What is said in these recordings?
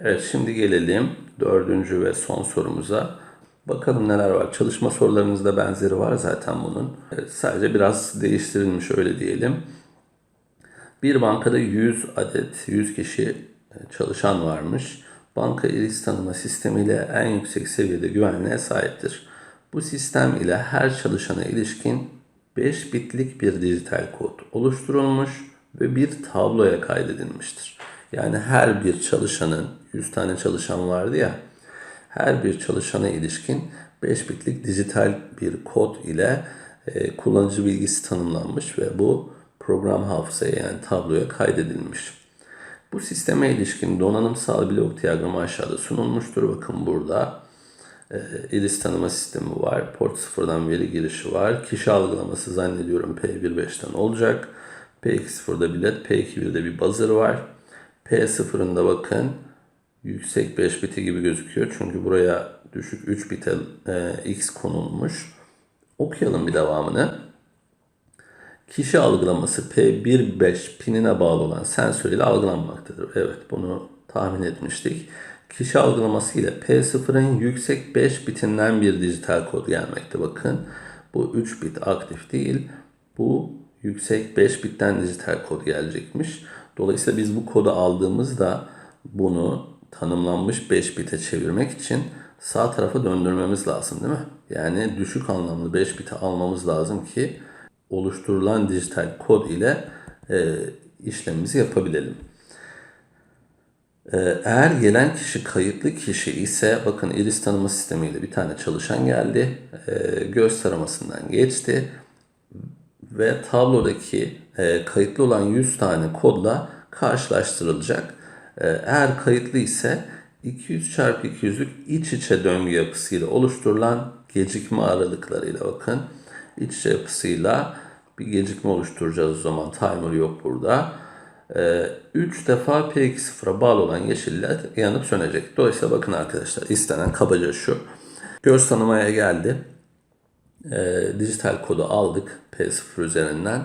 Evet şimdi gelelim dördüncü ve son sorumuza. Bakalım neler var. Çalışma sorularımızda benzeri var zaten bunun. Evet, sadece biraz değiştirilmiş öyle diyelim. Bir bankada 100 adet 100 kişi e, çalışan varmış. Banka iris tanıma sistemiyle en yüksek seviyede güvenliğe sahiptir. Bu sistem ile her çalışana ilişkin 5 bitlik bir dijital kod oluşturulmuş ve bir tabloya kaydedilmiştir. Yani her bir çalışanın 100 tane çalışan vardı ya her bir çalışana ilişkin 5 bitlik dijital bir kod ile e, kullanıcı bilgisi tanımlanmış ve bu program hafızaya yani tabloya kaydedilmiş. Bu sisteme ilişkin donanımsal blok diyagramı aşağıda sunulmuştur. Bakın burada e, iris tanıma sistemi var. Port sıfırdan veri girişi var. Kişi algılaması zannediyorum P1.5'ten olacak. P2.0'da bilet, P2.1'de bir buzzer var. P0'ında bakın yüksek 5 biti gibi gözüküyor. Çünkü buraya düşük 3 bite e, X konulmuş. Okuyalım bir devamını. Kişi algılaması P15 pinine bağlı olan sensör ile algılanmaktadır. Evet bunu tahmin etmiştik. Kişi algılaması ile P0'ın yüksek 5 bitinden bir dijital kod gelmekte. Bakın bu 3 bit aktif değil. Bu yüksek 5 bitten dijital kod gelecekmiş. Dolayısıyla biz bu kodu aldığımızda bunu tanımlanmış 5 bite çevirmek için sağ tarafa döndürmemiz lazım değil mi? Yani düşük anlamlı 5 biti almamız lazım ki oluşturulan dijital kod ile e, işlemimizi yapabilelim. E, eğer gelen kişi kayıtlı kişi ise bakın iris tanıma sistemiyle bir tane çalışan geldi. E, göz taramasından geçti ve tablodaki e, kayıtlı olan 100 tane kodla karşılaştırılacak. E, eğer kayıtlı ise 200 çarpı 200'lük iç içe döngü yapısıyla oluşturulan gecikme aralıklarıyla bakın iç içe yapısıyla bir gecikme oluşturacağız o zaman. Timer yok burada. 3 defa P2.0'a bağlı olan yeşil led yanıp sönecek. Dolayısıyla bakın arkadaşlar istenen kabaca şu. Göz tanımaya geldi. E, dijital kodu aldık P0 üzerinden.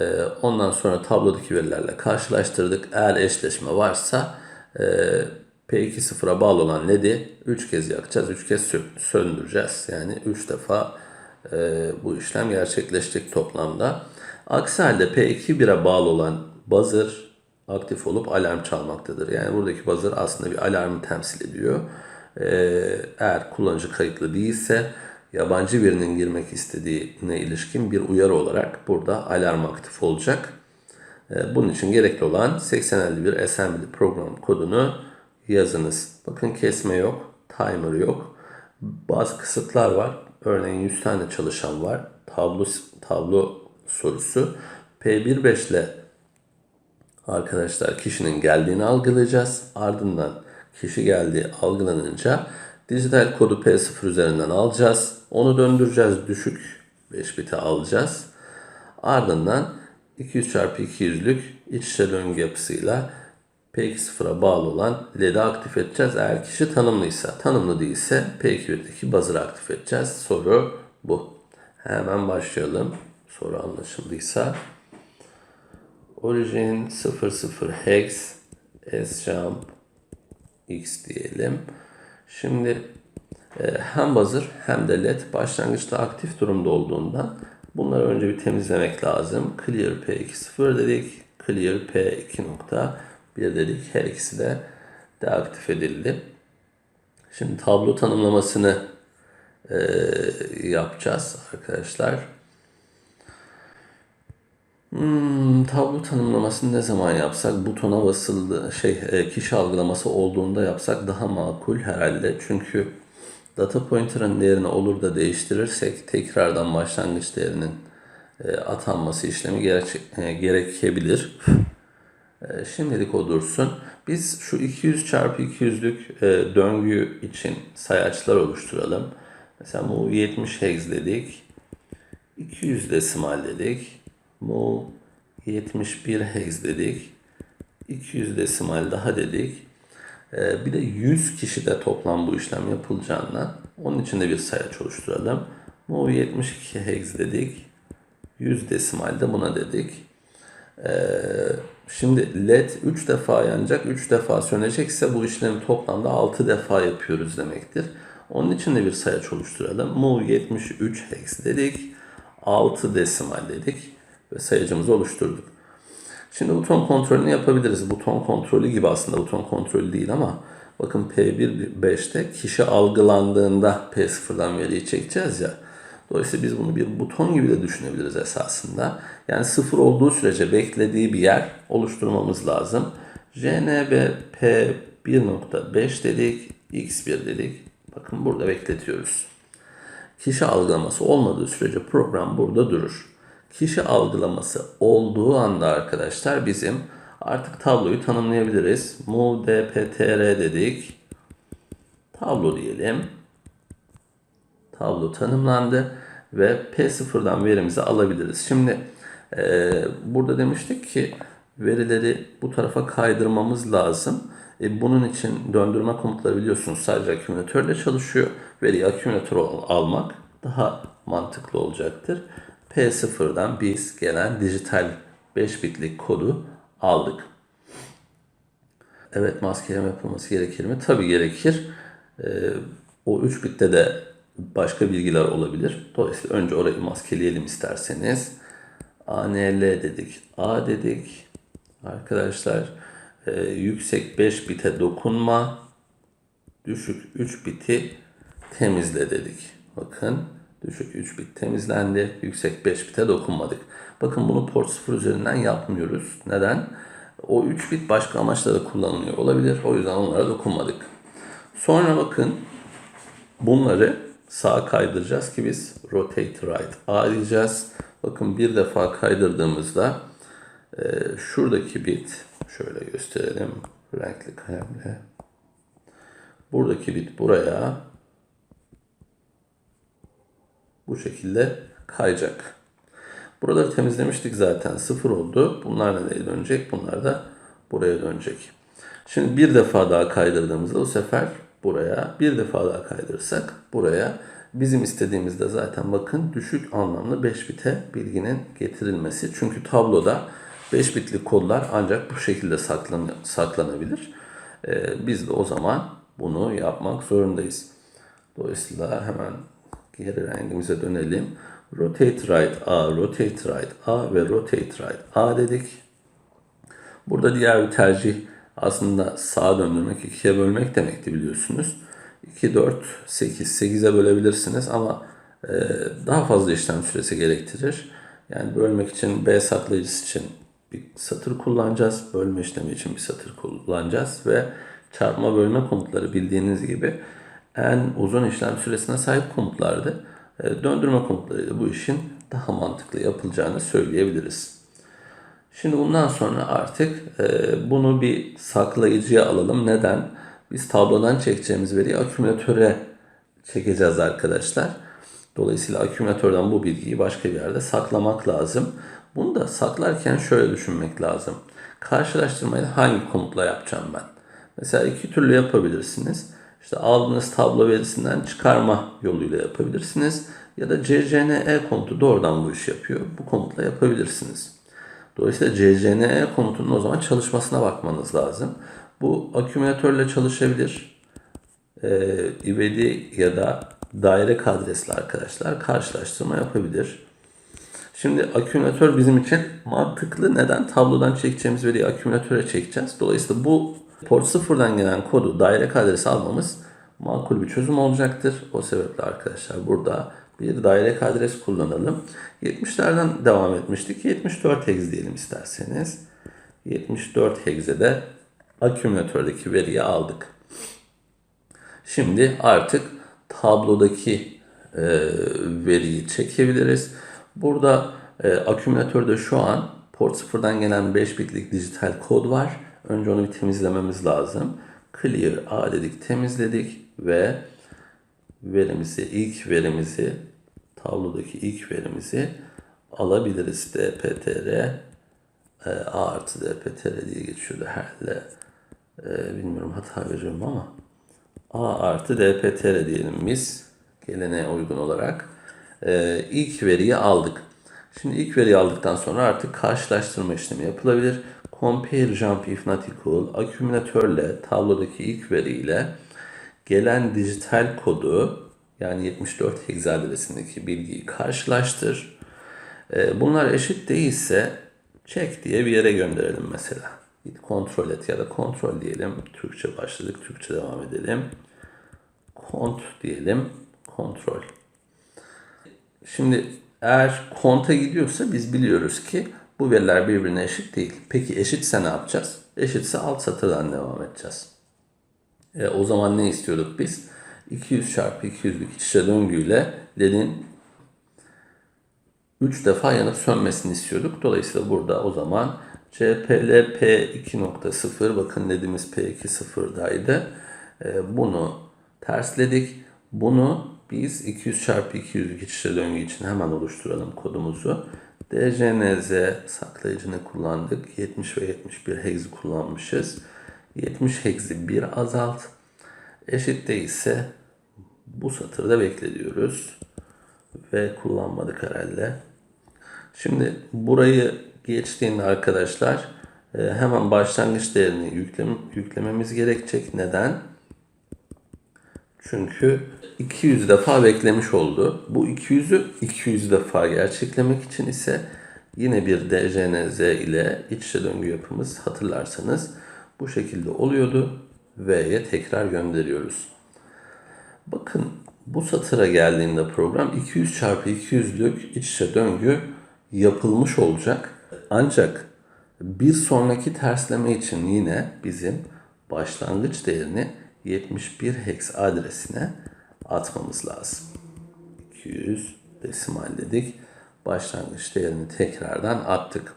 E, ondan sonra tablodaki verilerle karşılaştırdık. Eğer eşleşme varsa e, P2.0'a bağlı olan LED'i 3 kez yakacağız, 3 kez söndüreceğiz. Yani 3 defa e, bu işlem gerçekleşecek toplamda. Aksi halde P2.1'e bağlı olan buzzer aktif olup alarm çalmaktadır. Yani buradaki buzzer aslında bir alarmı temsil ediyor. E, eğer kullanıcı kayıtlı değilse yabancı birinin girmek istediğine ilişkin bir uyarı olarak burada alarm aktif olacak. E, bunun için gerekli olan 8051 assembly program kodunu yazınız. Bakın kesme yok, timer yok. Bazı kısıtlar var. Örneğin 100 tane çalışan var. Tablo tablo sorusu. P15 ile arkadaşlar kişinin geldiğini algılayacağız. Ardından kişi geldiği algılanınca dijital kodu P0 üzerinden alacağız. Onu döndüreceğiz. Düşük 5 biti alacağız. Ardından 200 çarpı 200'lük iç içe döngü yapısıyla P2.0'a bağlı olan LED'i aktif edeceğiz. Eğer kişi tanımlıysa, tanımlı değilse P2'deki buzzer'ı aktif edeceğiz. Soru bu. Hemen başlayalım. Soru anlaşıldıysa. Origin 00 hex sjump x diyelim. Şimdi e, hem buzzer hem de led başlangıçta aktif durumda olduğundan bunları önce bir temizlemek lazım. Clear P2.0 dedik. Clear P2.1 dedik. Her ikisi de deaktif edildi. Şimdi tablo tanımlamasını e, yapacağız arkadaşlar. Hmm, tablo tanımlamasını ne zaman yapsak butona basıldı şey e, kişi algılaması olduğunda yapsak daha makul herhalde. Çünkü data pointer'ın değerini olur da değiştirirsek tekrardan başlangıç değerinin e, atanması işlemi gerek, e, gerekebilir. E, şimdilik o dursun. Biz şu 200 çarpı 200'lük e, döngü için sayaçlar oluşturalım. Mesela bu 70 hex dedik. 200 desimal dedik. Bu 71 hex dedik. 200 desimal daha dedik. Ee, bir de 100 kişi de toplam bu işlem yapılacağından onun için de bir sayaç oluşturalım. Bu 72 hex dedik. 100 desimal de buna dedik. Şimdi led 3 defa yanacak, 3 defa sönecekse bu işlemi toplamda 6 defa yapıyoruz demektir. Onun için de bir sayaç oluşturalım. Move 73 hex dedik. 6 desimal dedik ve sayacımızı oluşturduk. Şimdi buton kontrolünü yapabiliriz. Buton kontrolü gibi aslında buton kontrolü değil ama bakın P1.5'te kişi algılandığında P0'dan veriyi çekeceğiz ya. Dolayısıyla biz bunu bir buton gibi de düşünebiliriz esasında. Yani sıfır olduğu sürece beklediği bir yer oluşturmamız lazım. JNB P1.5 dedik, X1 dedik. Bakın burada bekletiyoruz. Kişi algılaması olmadığı sürece program burada durur. Kişi algılaması olduğu anda arkadaşlar bizim artık tabloyu tanımlayabiliriz. Move dptr dedik. Tablo diyelim. Tablo tanımlandı ve P0'dan verimizi alabiliriz. Şimdi e, burada demiştik ki verileri bu tarafa kaydırmamız lazım. E, bunun için döndürme komutları biliyorsunuz sadece akümülatörle çalışıyor. Veriyi akümülatör almak daha mantıklı olacaktır. P0'dan biz gelen dijital 5 bitlik kodu aldık. Evet maskeleme yapılması gerekir mi? Tabii gerekir. E, o 3 bitte de başka bilgiler olabilir. Dolayısıyla önce orayı maskeleyelim isterseniz. ANL dedik, A dedik. Arkadaşlar e, yüksek 5 bite dokunma, düşük 3 biti temizle dedik. Bakın düşük 3 bit temizlendi, yüksek 5 bite dokunmadık. Bakın bunu port 0 üzerinden yapmıyoruz. Neden? O 3 bit başka amaçlara kullanılıyor olabilir. O yüzden onlara dokunmadık. Sonra bakın bunları sağa kaydıracağız ki biz rotate right A diyeceğiz. Bakın bir defa kaydırdığımızda e, şuradaki bit şöyle gösterelim renkli kalemle. Buradaki bit buraya bu şekilde kayacak. Buraları temizlemiştik zaten. Sıfır oldu. Bunlar nereye dönecek? Bunlar da buraya dönecek. Şimdi bir defa daha kaydırdığımızda bu sefer buraya, bir defa daha kaydırırsak buraya. Bizim istediğimizde zaten bakın düşük anlamlı 5 bite bilginin getirilmesi. Çünkü tabloda 5 bitlik kodlar ancak bu şekilde saklan saklanabilir. Ee, biz de o zaman bunu yapmak zorundayız. Dolayısıyla hemen geri rengimize dönelim. Rotate right A, rotate right A ve rotate right A dedik. Burada diğer bir tercih aslında sağa döndürmek, ikiye bölmek demekti biliyorsunuz. 2, 4, 8, 8'e bölebilirsiniz ama e, daha fazla işlem süresi gerektirir. Yani bölmek için B saklayıcısı için bir satır kullanacağız. Bölme işlemi için bir satır kullanacağız ve çarpma bölme komutları bildiğiniz gibi en uzun işlem süresine sahip komutlardı. E, döndürme komutlarıyla bu işin daha mantıklı yapılacağını söyleyebiliriz. Şimdi bundan sonra artık e, bunu bir saklayıcıya alalım. Neden? Biz tablodan çekeceğimiz veriyi akümülatöre çekeceğiz arkadaşlar. Dolayısıyla akümülatörden bu bilgiyi başka bir yerde saklamak lazım. Bunu da saklarken şöyle düşünmek lazım. Karşılaştırmayı hangi komutla yapacağım ben? Mesela iki türlü yapabilirsiniz. İşte aldığınız tablo verisinden çıkarma yoluyla yapabilirsiniz. Ya da CCNE komutu doğrudan bu işi yapıyor. Bu komutla yapabilirsiniz. Dolayısıyla CCNE komutunun o zaman çalışmasına bakmanız lazım. Bu akümülatörle çalışabilir. Ee, ivedi ya da daire adresli arkadaşlar karşılaştırma yapabilir. Şimdi akümülatör bizim için mantıklı. Neden? Tablodan çekeceğimiz veriyi akümülatöre çekeceğiz. Dolayısıyla bu port sıfırdan gelen kodu daire adresi almamız makul bir çözüm olacaktır. O sebeple arkadaşlar burada bir daire adres kullanalım. 70'lerden devam etmiştik. 74 hex diyelim isterseniz. 74 hex'e de akümülatördeki veriyi aldık. Şimdi artık tablodaki e, veriyi çekebiliriz. Burada e, akümülatörde şu an port sıfırdan gelen 5 bitlik dijital kod var. Önce onu bir temizlememiz lazım. Clear A dedik temizledik ve verimizi ilk verimizi tablodaki ilk verimizi alabiliriz. dptr e, a artı dptr diye geçiyordu herhalde. E, bilmiyorum hata veriyorum ama a artı dptr diyelim biz geleneğe uygun olarak. E, ilk veriyi aldık. Şimdi ilk veriyi aldıktan sonra artık karşılaştırma işlemi yapılabilir. Compare jump if not equal akümülatörle tablodaki ilk veriyle gelen dijital kodu yani 74 hex adresindeki bilgiyi karşılaştır. Ee, Bunlar eşit değilse check diye bir yere gönderelim mesela. Git kontrol et ya da kontrol diyelim. Türkçe başladık. Türkçe devam edelim. Kont diyelim. Kontrol. Şimdi eğer konta gidiyorsa biz biliyoruz ki bu veriler birbirine eşit değil. Peki eşitse ne yapacağız? Eşitse alt satırdan devam edeceğiz. E, o zaman ne istiyorduk biz? 200 çarpı 200'lük iç içe döngüyle LED'in 3 defa yanıp sönmesini istiyorduk. Dolayısıyla burada o zaman CPL P2.0 bakın LED'imiz P2.0'daydı. E, bunu tersledik. Bunu biz 200 çarpı 200'lük iç içe döngü için hemen oluşturalım kodumuzu. DJNZ saklayıcını kullandık. 70 ve 71 hex'i kullanmışız. 70 hex'i bir azalt. Eşit değilse bu satırda bekle diyoruz. Ve kullanmadık herhalde. Şimdi burayı geçtiğinde arkadaşlar e, hemen başlangıç değerini yüklem yüklememiz gerekecek. Neden? Çünkü 200 defa beklemiş oldu. Bu 200'ü 200 defa gerçeklemek için ise yine bir DJNZ ile iç içe döngü yapımız hatırlarsanız bu şekilde oluyordu. V'ye tekrar gönderiyoruz. Bakın bu satıra geldiğinde program 200 çarpı 200'lük iç içe döngü yapılmış olacak. Ancak bir sonraki tersleme için yine bizim başlangıç değerini 71 hex adresine atmamız lazım. 200 desimal dedik. Başlangıç değerini tekrardan attık.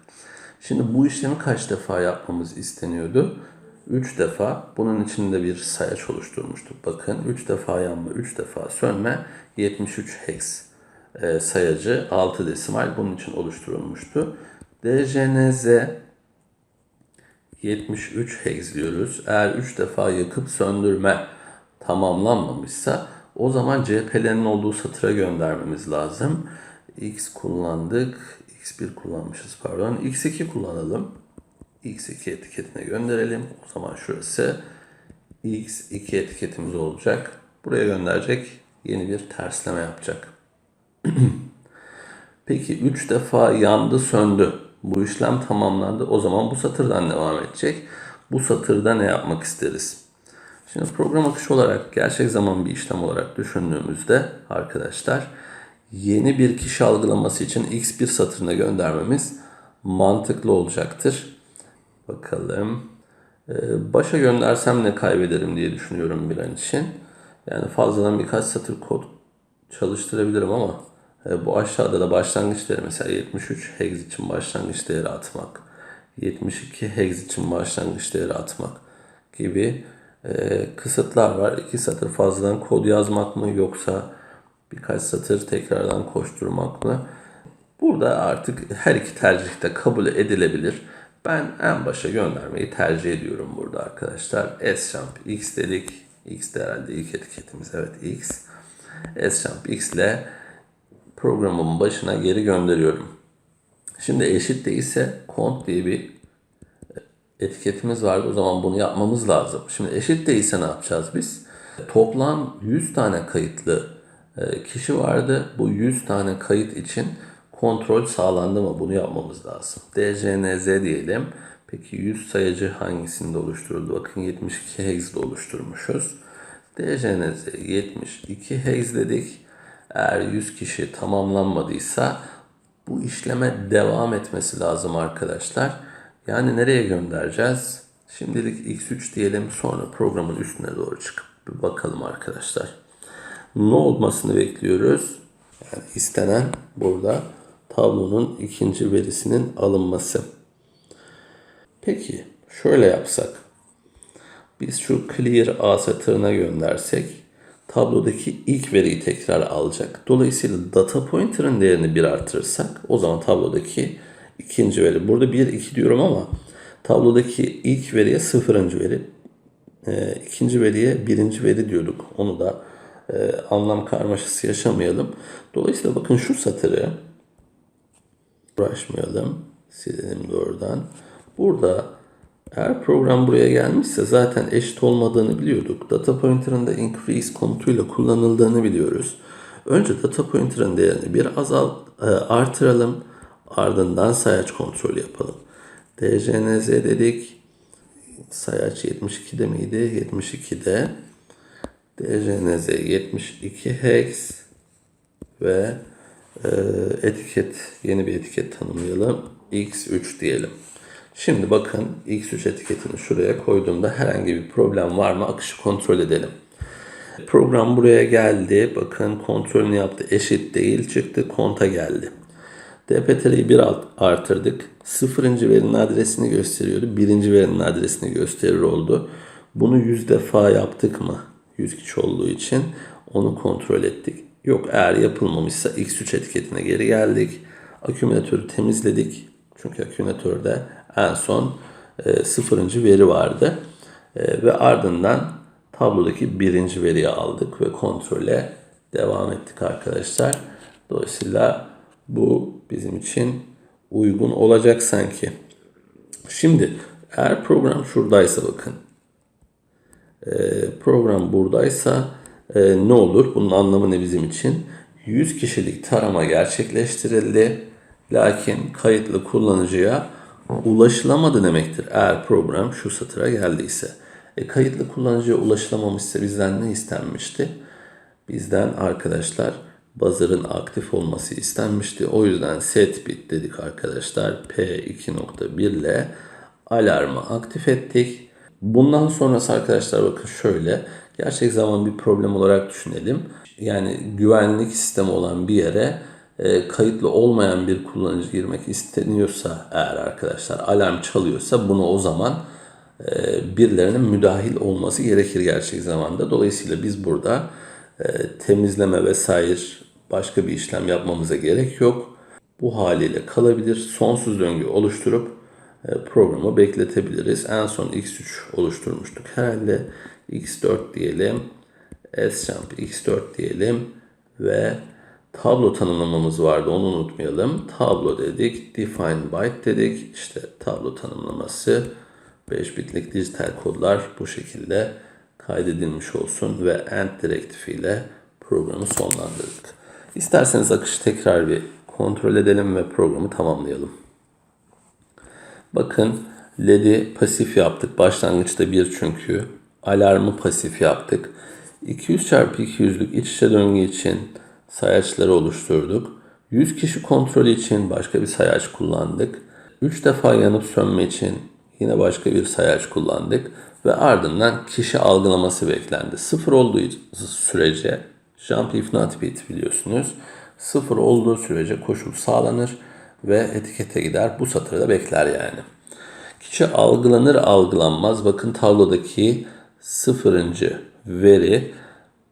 Şimdi bu işlemi kaç defa yapmamız isteniyordu? 3 defa. Bunun içinde bir sayaç oluşturmuştuk. Bakın 3 defa yanma, 3 defa sönme 73 hex e, sayacı 6 desimal bunun için oluşturulmuştu. DJNZ 73 hex diyoruz. Eğer 3 defa yakıp söndürme tamamlanmamışsa o zaman CPL'nin olduğu satıra göndermemiz lazım. X kullandık. X1 kullanmışız pardon. X2 kullanalım. X2 etiketine gönderelim. O zaman şurası X2 etiketimiz olacak. Buraya gönderecek. Yeni bir tersleme yapacak. Peki 3 defa yandı söndü. Bu işlem tamamlandı. O zaman bu satırdan devam edecek. Bu satırda ne yapmak isteriz? Şimdi program akışı olarak gerçek zaman bir işlem olarak düşündüğümüzde arkadaşlar yeni bir kişi algılaması için x1 satırına göndermemiz mantıklı olacaktır. Bakalım. Ee, başa göndersem ne kaybederim diye düşünüyorum bir an için. Yani fazladan birkaç satır kod çalıştırabilirim ama bu aşağıda da başlangıç değeri mesela 73 hex için başlangıç değeri atmak, 72 hex için başlangıç değeri atmak gibi e, kısıtlar var. İki satır fazladan kod yazmak mı yoksa birkaç satır tekrardan koşturmak mı? Burada artık her iki tercih de kabul edilebilir. Ben en başa göndermeyi tercih ediyorum burada arkadaşlar. S-Jump X dedik. X de herhalde ilk etiketimiz. Evet X. S-Jump X ile programın başına geri gönderiyorum. Şimdi eşit değilse kont diye bir etiketimiz vardı. O zaman bunu yapmamız lazım. Şimdi eşit değilse ne yapacağız biz? Toplam 100 tane kayıtlı e, kişi vardı. Bu 100 tane kayıt için kontrol sağlandı mı? Bunu yapmamız lazım. DJNZ diyelim. Peki 100 sayacı hangisinde oluşturuldu? Bakın 72 hex'de oluşturmuşuz. DJNZ 72 hex dedik. Eğer 100 kişi tamamlanmadıysa bu işleme devam etmesi lazım arkadaşlar. Yani nereye göndereceğiz? Şimdilik x3 diyelim sonra programın üstüne doğru çıkıp bir bakalım arkadaşlar. Ne olmasını bekliyoruz? Yani istenen burada tablonun ikinci verisinin alınması. Peki şöyle yapsak. Biz şu clear A satırına göndersek tablodaki ilk veriyi tekrar alacak. Dolayısıyla data pointer'ın değerini bir artırırsak o zaman tablodaki ikinci veri. Burada 1, 2 diyorum ama tablodaki ilk veriye sıfırıncı veri. E, ikinci veriye birinci veri diyorduk. Onu da e, anlam karmaşası yaşamayalım. Dolayısıyla bakın şu satırı Uğraşmayalım. Silelim doğrudan. Burada eğer program buraya gelmişse zaten eşit olmadığını biliyorduk. Data pointer'ın da increase komutuyla kullanıldığını biliyoruz. Önce data pointer'ın değerini bir azal e, artıralım. Ardından sayaç kontrolü yapalım. djnz dedik. Sayaç 72'de miydi? 72'de. djnz 72 hex ve e, etiket yeni bir etiket tanımlayalım. x3 diyelim. Şimdi bakın x3 etiketini şuraya koyduğumda herhangi bir problem var mı akışı kontrol edelim. Program buraya geldi. Bakın kontrolünü yaptı. Eşit değil çıktı. Konta geldi. DPTR'yi bir alt artırdık. Sıfırıncı verinin adresini gösteriyordu. Birinci verinin adresini gösterir oldu. Bunu yüz defa yaptık mı? 100 kişi olduğu için onu kontrol ettik. Yok eğer yapılmamışsa X3 etiketine geri geldik. Akümülatörü temizledik. Çünkü akümülatörde en son e, sıfırıncı veri vardı. E, ve ardından tablodaki birinci veriyi aldık ve kontrole devam ettik arkadaşlar. Dolayısıyla bu bizim için uygun olacak sanki. Şimdi eğer program şuradaysa bakın. E, program buradaysa e, ne olur? Bunun anlamı ne bizim için? 100 kişilik tarama gerçekleştirildi. Lakin kayıtlı kullanıcıya ulaşılamadı demektir. Eğer program şu satıra geldiyse. E, kayıtlı kullanıcıya ulaşılamamışsa bizden ne istenmişti? Bizden arkadaşlar buzzer'ın aktif olması istenmişti. O yüzden set bit dedik arkadaşlar. P2.1 ile alarmı aktif ettik. Bundan sonrası arkadaşlar bakın şöyle. Gerçek zaman bir problem olarak düşünelim. Yani güvenlik sistemi olan bir yere e, kayıtlı olmayan bir kullanıcı girmek isteniyorsa eğer arkadaşlar alarm çalıyorsa bunu o zaman e, birilerinin müdahil olması gerekir gerçek zamanda. Dolayısıyla biz burada e, temizleme vesaire başka bir işlem yapmamıza gerek yok. Bu haliyle kalabilir. Sonsuz döngü oluşturup e, programı bekletebiliriz. En son x3 oluşturmuştuk herhalde. x4 diyelim. S-jump x4 diyelim ve tablo tanımlamamız vardı onu unutmayalım. Tablo dedik, define byte dedik. İşte tablo tanımlaması 5 bitlik dijital kodlar bu şekilde kaydedilmiş olsun ve end direktifiyle programı sonlandırdık. İsterseniz akışı tekrar bir kontrol edelim ve programı tamamlayalım. Bakın LED'i pasif yaptık. Başlangıçta bir çünkü. Alarmı pasif yaptık. 200 çarpı 200'lük iç içe döngü için sayaçları oluşturduk. 100 kişi kontrolü için başka bir sayaç kullandık. 3 defa yanıp sönme için yine başka bir sayaç kullandık. Ve ardından kişi algılaması beklendi. Sıfır olduğu sürece jump if not bit biliyorsunuz. Sıfır olduğu sürece koşul sağlanır ve etikete gider. Bu satırda bekler yani. Kişi algılanır algılanmaz. Bakın tablodaki sıfırıncı veri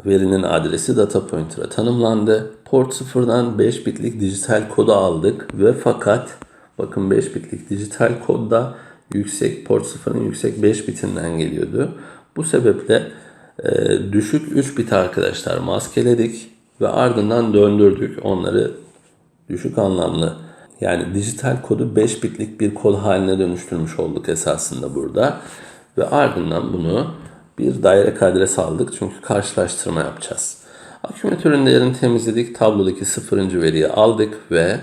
verinin adresi data pointer'a tanımlandı. Port 0'dan 5 bitlik dijital kodu aldık ve fakat bakın 5 bitlik dijital kodda yüksek port 0'ın yüksek 5 bitinden geliyordu. Bu sebeple e, düşük 3 bit arkadaşlar maskeledik ve ardından döndürdük onları düşük anlamlı yani dijital kodu 5 bitlik bir kod haline dönüştürmüş olduk esasında burada. Ve ardından bunu bir direct adres aldık çünkü karşılaştırma yapacağız. Akümülatörün değerini temizledik. Tablodaki sıfırıncı veriyi aldık ve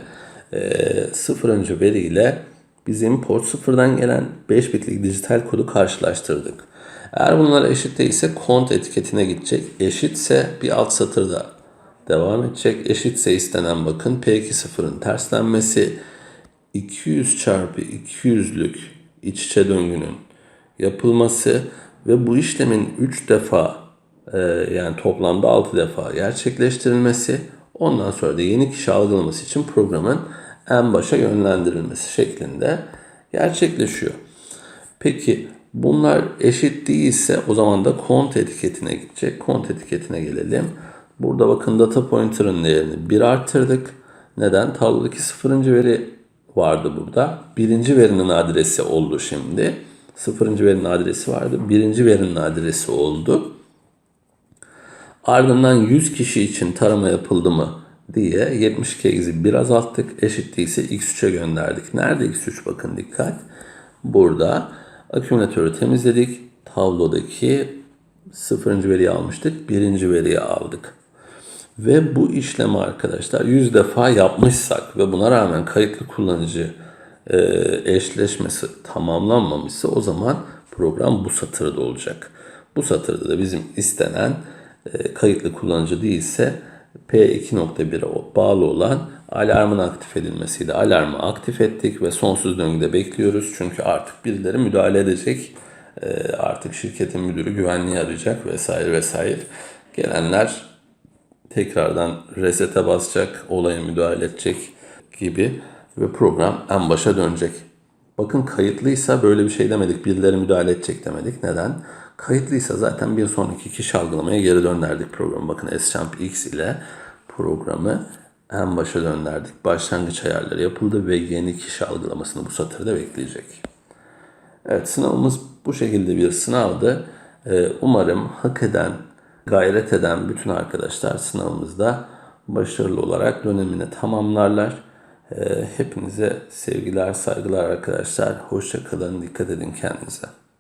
e, sıfırıncı veriyle bizim port sıfırdan gelen 5 bitlik dijital kodu karşılaştırdık. Eğer bunlar eşit değilse kont etiketine gidecek. Eşitse bir alt satırda devam edecek. Eşitse istenen bakın P2 terslenmesi 200 çarpı 200'lük iç içe döngünün yapılması ve bu işlemin 3 defa e, yani toplamda 6 defa gerçekleştirilmesi ondan sonra da yeni kişi algılaması için programın en başa yönlendirilmesi şeklinde gerçekleşiyor. Peki bunlar eşit değilse o zaman da kont etiketine gidecek. Kont etiketine gelelim. Burada bakın data pointer'ın değerini 1 arttırdık. Neden? Tablodaki sıfırıncı veri vardı burada. Birinci verinin adresi oldu şimdi. Sıfırıncı verinin adresi vardı. Birinci verinin adresi oldu. Ardından 100 kişi için tarama yapıldı mı diye 72 eksi 1 azalttık. Eşit değilse x3'e gönderdik. Nerede x3 bakın dikkat. Burada akümülatörü temizledik. Tablodaki sıfırıncı veriyi almıştık. Birinci veriyi aldık. Ve bu işlemi arkadaşlar 100 defa yapmışsak ve buna rağmen kayıtlı kullanıcı e, eşleşmesi tamamlanmamışsa o zaman program bu satırda olacak. Bu satırda da bizim istenen e, kayıtlı kullanıcı değilse P2.1'e bağlı olan alarmın aktif edilmesiyle alarmı aktif ettik ve sonsuz döngüde bekliyoruz. Çünkü artık birileri müdahale edecek. E, artık şirketin müdürü güvenliği arayacak vesaire vesaire. Gelenler tekrardan resete basacak, olaya müdahale edecek gibi ve program en başa dönecek. Bakın kayıtlıysa böyle bir şey demedik. Birileri müdahale edecek demedik. Neden? Kayıtlıysa zaten bir sonraki kişi algılamaya geri döndürdük programı. Bakın S-Champ X ile programı en başa döndürdük. Başlangıç ayarları yapıldı ve yeni kişi algılamasını bu satırda bekleyecek. Evet sınavımız bu şekilde bir sınavdı. Ee, umarım hak eden, gayret eden bütün arkadaşlar sınavımızda başarılı olarak dönemini tamamlarlar. Ee, hepinize sevgiler, saygılar arkadaşlar. Hoşça kalın, dikkat edin kendinize.